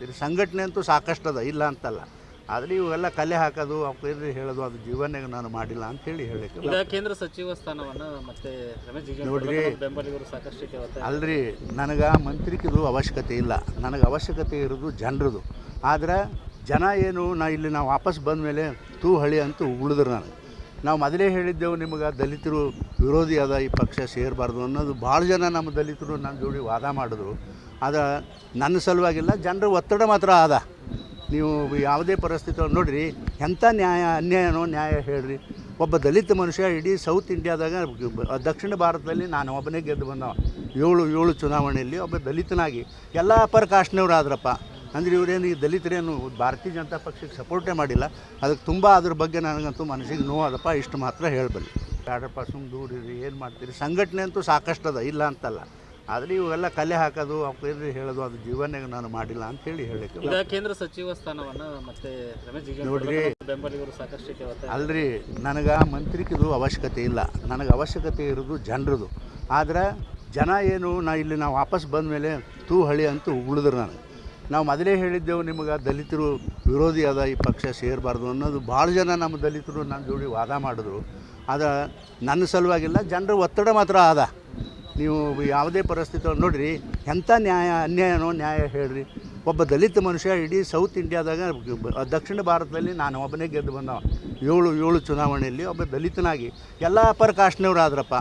ಮಾಡ್ತೀರಿ ಸಂಘಟನೆ ಅಂತೂ ಸಾಕಷ್ಟು ಅದ ಇಲ್ಲ ಅಂತಲ್ಲ. ಆದರೆ ಇವೆಲ್ಲ ಕಲೆ ಹಾಕೋದು ಅವ್ರಿಗೆ ಹೇಳೋದು ಅದು ಜೀವನಾಗ ನಾನು ಮಾಡಿಲ್ಲ ಅಂತ ಹೇಳಿ ಹೇಳಕ್ಕೆ ಕೇಂದ್ರ ಸಚಿವ ಸ್ಥಾನವನ್ನು ಮತ್ತೆ ರಮೇಶ್ ನೋಡ್ರಿ. ಅಲ್ರಿ ನನಗೆ ಮಂತ್ರಿಗಿದು ಅವಶ್ಯಕತೆ ಇಲ್ಲ. ನನಗೆ ಅವಶ್ಯಕತೆ ಇರೋದು ಜನರದು. ಆದ್ರೆ ಜನ ಏನು ನಾ ಇಲ್ಲಿ ನಾವು ವಾಪಸ್ ಬಂದ ಮೇಲೆ ತೂ ಹಳಿ ಅಂತ ಉಳಿದ್ರು ನಾನು ನಾವು ಮೊದಲೇ ಹೇಳಿದ್ದೆವು ನಿಮಗೆ ದಲಿತರು ವಿರೋಧಿ ಅದ ಈ ಪಕ್ಷ ಸೇರಬಾರ್ದು ಅನ್ನೋದು. ಭಾಳ ಜನ ನಮ್ಮ ದಲಿತರು ನನ್ನ ಜೋಡಿ ವಾದ ಮಾಡಿದ್ರು. ಆದ್ರೆ ನನ್ನ ಸಲುವಾಗಿಲ್ಲ, ಜನರ ಒತ್ತಡ ಮಾತ್ರ ಅದ ನೀವು ಯಾವುದೇ ಪರಿಸ್ಥಿತಿ ನೋಡಿರಿ, ಎಂಥ ನ್ಯಾಯ, ಅನ್ಯಾಯನೋ ನ್ಯಾಯ ಹೇಳ್ರಿ. ಒಬ್ಬ ದಲಿತ ಮನುಷ್ಯ ಇಡೀ ಸೌತ್ ಇಂಡಿಯಾದಾಗ ದಕ್ಷಿಣ ಭಾರತದಲ್ಲಿ ನಾನು ಒಬ್ಬನೇ ಗೆದ್ದು ಬಂದವ. ಏಳು ಏಳು ಚುನಾವಣೆಯಲ್ಲಿ ಒಬ್ಬ ದಲಿತನಾಗಿ. ಎಲ್ಲ ಅಪರ ಕಾಸ್ಟ್ನವ್ರು ಆದ್ರಪ್ಪ. ಅಂದರೆ ಇವರೇನು ಈ ದಲಿತರೇನು, ಭಾರತೀಯ ಜನತಾ ಪಕ್ಷಕ್ಕೆ ಸಪೋರ್ಟೇ ಮಾಡಿಲ್ಲ. ಅದಕ್ಕೆ ತುಂಬ ಅದ್ರ ಬಗ್ಗೆ ನನಗಂತೂ ಮನಸ್ಸಿಗೆ ನೋವಾದಪ್ಪ ಇಷ್ಟು ಮಾತ್ರ ಹೇಳಬಲ್ಲೆ. ಬ್ಯಾಡಪ್ಪ ಸುಮ್ಮ ದೂರ ಇರಿ ಏನು ಮಾಡ್ತೀರಿ? ಸಂಘಟನೆ ಅಂತೂ ಸಾಕಷ್ಟು ಅದ, ಇಲ್ಲ ಅಂತಲ್ಲ. ಆದರೆ ಇವೆಲ್ಲ ಕಲೆ ಹಾಕೋದು ಅವ್ರಿಗೆ ಹೇಳೋದು ಅದು ಜೀವನಾಗ ನಾನು ಮಾಡಿಲ್ಲ ಅಂತೇಳಿ ಹೇಳಲಿಕ್ಕೆ ಈಗ ಕೇಂದ್ರ ಸಚಿವ ಸ್ಥಾನವನ್ನು ಮತ್ತೆ ರಮೇಶ್ ನೋಡ್ರಿ. ಬೆಂಬಲಿಗರು ಸಾಕಷ್ಟು ಅಲ್ರಿ ನನಗೆ ಮಂತ್ರಿಕಿದು ಅವಶ್ಯಕತೆ ಇಲ್ಲ. ನನಗೆ ಅವಶ್ಯಕತೆ ಇರೋದು ಜನರದು. ಆದ್ರೆ ಜನ ಏನು ನಾ ಇಲ್ಲಿ ನಾವು ವಾಪಸ್ ಬಂದ ಮೇಲೆ ತೂ ಹಳಿ ಅಂತ ಉಗುಳಿದ್ರು ನಾನು ನಾವು ಮೊದಲೇ ಹೇಳಿದ್ದೆವು ನಿಮಗೆ ದಲಿತರು ವಿರೋಧಿ ಅದ ಈ ಪಕ್ಷ ಸೇರಬಾರ್ದು ಅನ್ನೋದು ಭಾಳ ಜನ ನಮ್ಮ ದಲಿತರು ನನ್ನ ಜೋಡಿ ವಾದ ಮಾಡಿದ್ರು. ಆದ್ರೆ ನನ್ನ ಸಲುವಾಗಿಲ್ಲ ಜನರ ಒತ್ತಡ ಮಾತ್ರ ಅದ ನೀವು ಯಾವುದೇ ಪರಿಸ್ಥಿತಿ ನೋಡಿರಿ ಎಂಥ ನ್ಯಾಯ, ಅನ್ಯಾಯನೋ ನ್ಯಾಯ ಹೇಳ್ರಿ. ಒಬ್ಬ ದಲಿತ ಮನುಷ್ಯ ಇಡೀ ಸೌತ್ ಇಂಡಿಯಾದಾಗ ದಕ್ಷಿಣ ಭಾರತದಲ್ಲಿ ನಾನು ಒಬ್ಬನೇ ಗೆದ್ದು ಬಂದವ. ಏಳು ಏಳು ಚುನಾವಣೆಯಲ್ಲಿ ಒಬ್ಬ ದಲಿತನಾಗಿ. ಎಲ್ಲ ಅಪರ ಕಾಸ್ಟ್ನವ್ರು ಆದ್ರಪ್ಪ.